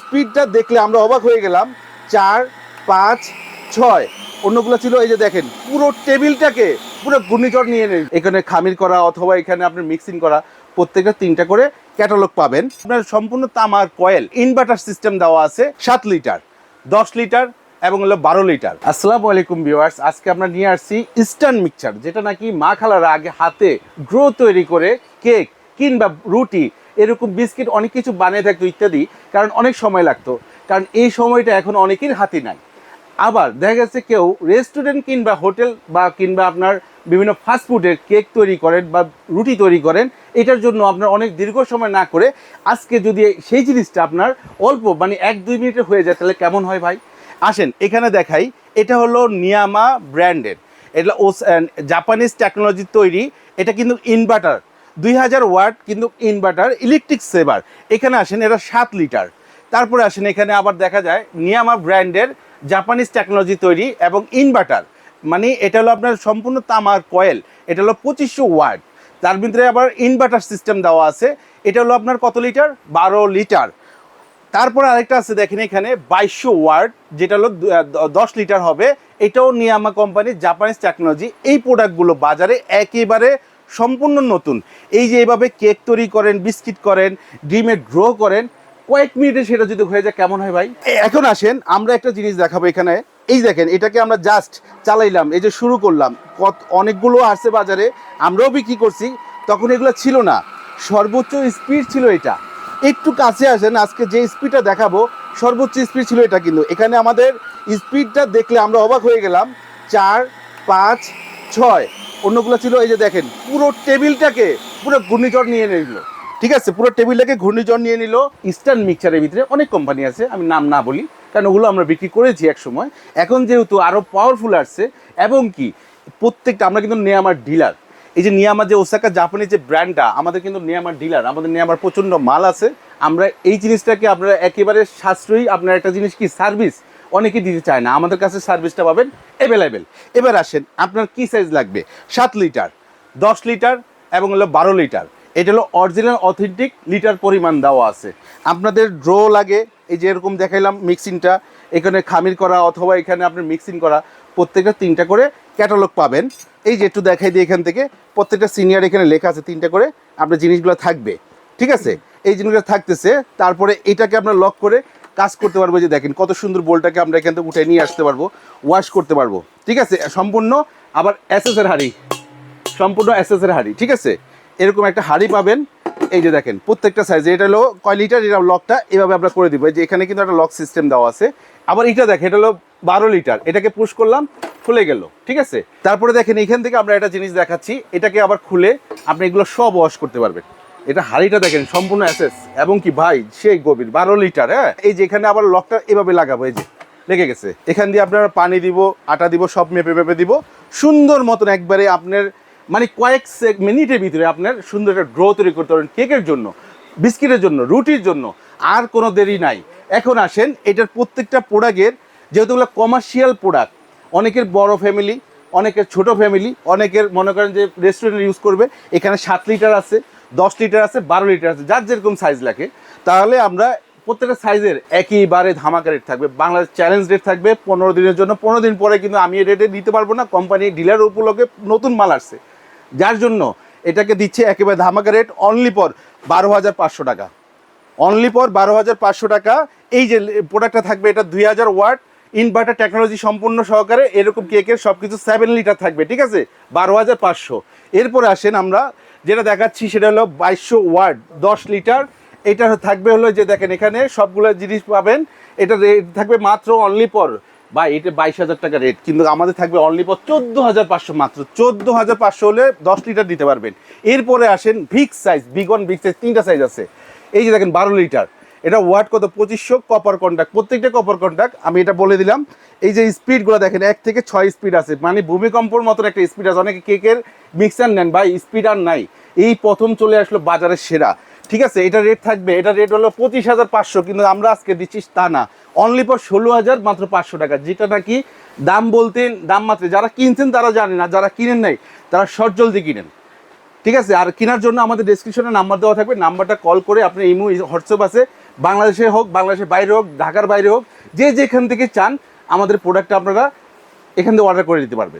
স্পিডটা দেখলে আমরা অবাক হয়ে গেলাম। চার, পাঁচ, ছয়। অন্যগুলো ছিল এই যে দেখেন, পুরো টেবিলটাকে পুরো ঘূর্ণিঝড় নিয়ে নেই এখানে খামির করা অথবা এখানে আপনার মিক্সিং করা, প্রত্যেকটা তিনটা করে ক্যাটালগ পাবেন। আপনার সম্পূর্ণ তামার কয়েল ইনভার্টার সিস্টেম দেওয়া আছে, সাত লিটার দশ লিটার এবং হলো বারো লিটার আসসালামু আলাইকুম ভিউয়ার্স আজকে আমরা নিয়ে আসছি ইস্টার্ন মিক্সচার যেটা নাকি মা খালারা আগে হাতে গ্রো তৈরি করে কেক কিংবা রুটি এরকম বিস্কিট অনেক কিছু বানিয়ে থাকতো ইত্যাদি, কারণ অনেক সময় লাগতো। কারণ এই সময়টা এখন অনেকের হাতে নাই। আবার দেখা গেছে কেউ রেস্টুরেন্ট কিংবা হোটেল বা কিংবা আপনার বিভিন্ন ফাস্টফুডের কেক তৈরি করেন বা রুটি তৈরি করেন, এটার জন্য আপনার অনেক দীর্ঘ সময় না করে আজকে যদি সেই জিনিসটা আপনার অল্প মানে এক দুই মিনিটে হয়ে যায়, তাহলে কেমন হয় ভাই? আসেন, এখানে দেখাই, এটা হলো নিয়ামা ব্র্যান্ডের। এটা জাপানিজ টেকনোলজির তৈরি, এটা কিন্তু ইনভার্টার দুই হাজার ওয়াট কিন্তু ইনভার্টার ইলেকট্রিক সেভার এখানে আসেন এটা সাত লিটার। তারপরে আসেন, এখানে আবার দেখা যায় নিয়ামা ব্র্যান্ডের জাপানিজ টেকনোলজি তৈরি এবং ইনভার্টার মানে এটা হলো আপনার সম্পূর্ণ তামার কয়েল এটা হলো পঁচিশশো ওয়াট। তার ভিতরে আবার ইনভার্টার সিস্টেম দেওয়া আছে, এটা হলো আপনার কত লিটার? বারো লিটার। তারপর আরেকটা আছে, দেখেন এখানে বাইশশো ওয়ার্ড যেটা হলো দশ লিটার হবে। এটাও নিয়ামা কোম্পানির জাপানিজ টেকনোলজি এই প্রোডাক্টগুলো বাজারে একেবারে সম্পূর্ণ নতুন। এই যে এইভাবে কেক তৈরি করেন, বিস্কিট করেন, ডিমের ড্র করেন, কয়েক মিনিটে সেটা যদি হয়ে যায়, কেমন হয় ভাই? এখন আসেন, আমরা একটা জিনিস দেখাবো এখানে। এই দেখেন, এটাকে আমরা জাস্ট চালাইলাম, এই যে শুরু করলাম। কত, অনেকগুলো আছে বাজারে, আমরাও বিক্রি করছি, তখন এগুলো ছিল না। সর্বোচ্চ স্পিড ছিল এটা। একটু কাছে আসেন, আজকে যে স্পিডটা দেখাবো, সর্বোচ্চ স্পিড ছিল এটা কিন্তু। এখানে আমাদের স্পিডটা দেখলে আমরা অবাক হয়ে গেলাম, চার, পাঁচ, ছয়। অন্যগুলো ছিল, এই যে দেখেন, পুরো টেবিলটাকে পুরো ঘূর্ণিঝড় নিয়ে নিল। ঠিক আছে, পুরো টেবিলটাকে ঘূর্ণিঝড় নিয়ে নিল। ইস্টার্ন মিক্সচারের ভিতরে অনেক কোম্পানি আছে, আমি নাম না বলি, কারণ ওগুলো আমরা বিক্রি করেছি এক সময় এখন যেহেতু আরও পাওয়ারফুল আসছে, এবং কি, প্রত্যেকটা, আমরা কিন্তু নেয়ামার ডিলার এই যে নিয়ামার যে ওসাকা জাপানিজ যে ব্র্যান্ডটা আমাদের কিন্তু নিয়ামার ডিলার আমাদের নিয়ামার প্রচণ্ড মাল আছে। আমরা এই জিনিসটাকে আপনারা একেবারে সাশ্রয়ী, আপনার একটা জিনিস কি সার্ভিস অনেকে দিতে চায় না। আমাদের কাছে সার্ভিসটা পাবেন অ্যাভেলেবেল এবার আসেন, আপনার কি সাইজ লাগবে? সাত লিটার দশ লিটার এবং হলো বারো লিটার এটা হলো অরিজিনাল অথেন্টিক লিটার পরিমাণ দেওয়া আছে। আপনাদের ড্র লাগে, এই যে এরকম দেখাইলাম মিক্সিংটা এখানে খামির করা অথবা এখানে আপনার মিক্সিং করা, প্রত্যেকটা তিনটা করে ক্যাটালগ পাবেন। এই যে একটু দেখাই দিই এখান থেকে, প্রত্যেকটা সিনিয়র এখানে লেখা আছে তিনটা করে, আপনার জিনিসগুলো থাকবে। ঠিক আছে? এই জিনিসগুলো থাকতেছে, তারপরে এটাকে আপনার লক করে কাজ করতে পারব যে দেখেন, কত সুন্দর বোলটাকে আমরা এখান থেকে উঠে নিয়ে আসতে পারব ওয়াশ করতে পারব। ঠিক আছে? সম্পূর্ণ আবার অ্যাসেসের হাড়ি। সম্পূর্ণ অ্যাসেসের হাড়ি, ঠিক আছে? এরকম একটা হাড়ি পাবেন। এই যে দেখেন, প্রত্যেকটা সাইজে এটা হলো কয় লিটার এটা লকটা, এভাবে আমরা করে দিব। যে এখানে কিন্তু একটা লক সিস্টেম দেওয়া আছে। আবার এটা দেখেন, এটা হলো বারো লিটার এটাকে পুশ করলাম, খুলে গেল, ঠিক আছে? তারপরে দেখেন, এখান থেকে আমরা একটা জিনিস দেখাচ্ছি, এটাকে আবার খুলে আপনি এগুলো সব ওয়াশ করতে পারবেন। এটা হাড়িটা দেখেন, সম্পূর্ণ অ্যাসেস এবং কি ভাই, সেই গভীর, বারো লিটার হ্যাঁ? এই যে এখানে আবার লকটা এভাবে লাগাবো, এই যে, লেগে গেছে। এখান দিয়ে আপনারা পানি দিব, আটা দিব, সব মেপে মেপে দিব। সুন্দর মতন একবারে আপনার মানে কয়েক মিনিটের ভিতরে আপনার সুন্দর একটা গ্রো তৈরি করতে পারেন কেকের জন্য, বিস্কিটের জন্য, রুটির জন্য। আর কোনো দেরি নাই। এখন আসেন, এটার প্রত্যেকটা প্রোডাক্টের যেহেতু এগুলো কমার্শিয়াল প্রোডাক্ট অনেকের বড় ফ্যামিলি অনেকের ছোট ফ্যামিলি অনেকের মনে করেন যে রেস্টুরেন্ট ইউজ করবে, এখানে সাত লিটার আছে দশ লিটার আছে, বারো লিটার আছে, যার যেরকম সাইজ লাগে। তাহলে আমরা প্রত্যেকটা সাইজের একইবারে ধামাকা রেট থাকবে। বাংলাদেশ চ্যালেঞ্জ রেট থাকবে পনেরো দিনের জন্য। পনেরো দিন পরে কিন্তু আমি এই রেটে দিতে পারব না। কোম্পানি ডিলার উপলক্ষে নতুন মাল আসছে। যার জন্য এটাকে দিচ্ছে একেবারে ধামাকা রেট অনলি পর বারো হাজার পাঁচশো টাকা। অনলি পর বারো হাজার পাঁচশো টাকা। এই যে প্রোডাক্টটা থাকবে এটা দুই হাজার ওয়াট ইনভার্টার টেকনোলজি সম্পূর্ণ সহকারে এরকম কেকের সব কিছু সেভেন লিটার থাকবে, ঠিক আছে? বারো হাজার পাঁচশো। এরপরে আসেন আমরা যেটা দেখাচ্ছি সেটা হলো বাইশশো ওয়ার্ড দশ লিটার। এটা থাকবে হলো যে দেখেন এখানে সবগুলো জিনিস পাবেন। এটা রেট থাকবে মাত্র অনলি পর বা এটা বাইশ হাজার টাকা রেট কিন্তু আমাদের থাকবে অনলি পর চোদ্দ হাজার পাঁচশো মাত্র। চোদ্দ হাজার পাঁচশো হলে দশ লিটার দিতে পারবেন। এরপরে আসেন ভিক্স সাইজ বিগন ভিক্স সাইজ তিনটা সাইজ আছে। এই যে দেখেন বারো লিটার। এটা ওয়াট কত? পঁচিশশো কপার কন্ট্যাক্ট প্রত্যেকটা কপার কন্ট্যাক্ট আমি এটা বলে দিলাম। এই যে স্পিডগুলো দেখেন, এক থেকে ছয় স্পিড আছে। মানে ভূমিকম্পর মতন একটা স্পিড আছে। অনেকে কেকের মিক্সার নেন, ভাই স্পিড আর নাই। এই প্রথম চলে আসলো বাজারের সেরা। ঠিক আছে? এটা রেট থাকবে, এটা রেট হলো পঁচিশ হাজার পাঁচশো, কিন্তু আমরা আজকে দিচ্ছি তা না। অনলি পর ষোলো হাজার, মাত্র পাঁচশো টাকা। যেটা নাকি দাম বলতেন দাম মাত্র, যারা কিনছেন তারা জানে না, যারা কিনেন নাই, তারা শর্ট জলদি কিনেন। ঠিক আছে? আর কেনার জন্য আমাদের ডেসক্রিপশনে নাম্বার দেওয়া থাকবে। নাম্বারটা কল করে আপনি ইমো, হোয়াটসঅ্যাপ আছে। বাংলাদেশে হোক, বাংলাদেশের বাইরে হোক, ঢাকার বাইরে হোক, যে যেখান থেকে চান, আমাদের প্রোডাক্টটা আপনারা এখান থেকে অর্ডার করে দিতে পারবেন।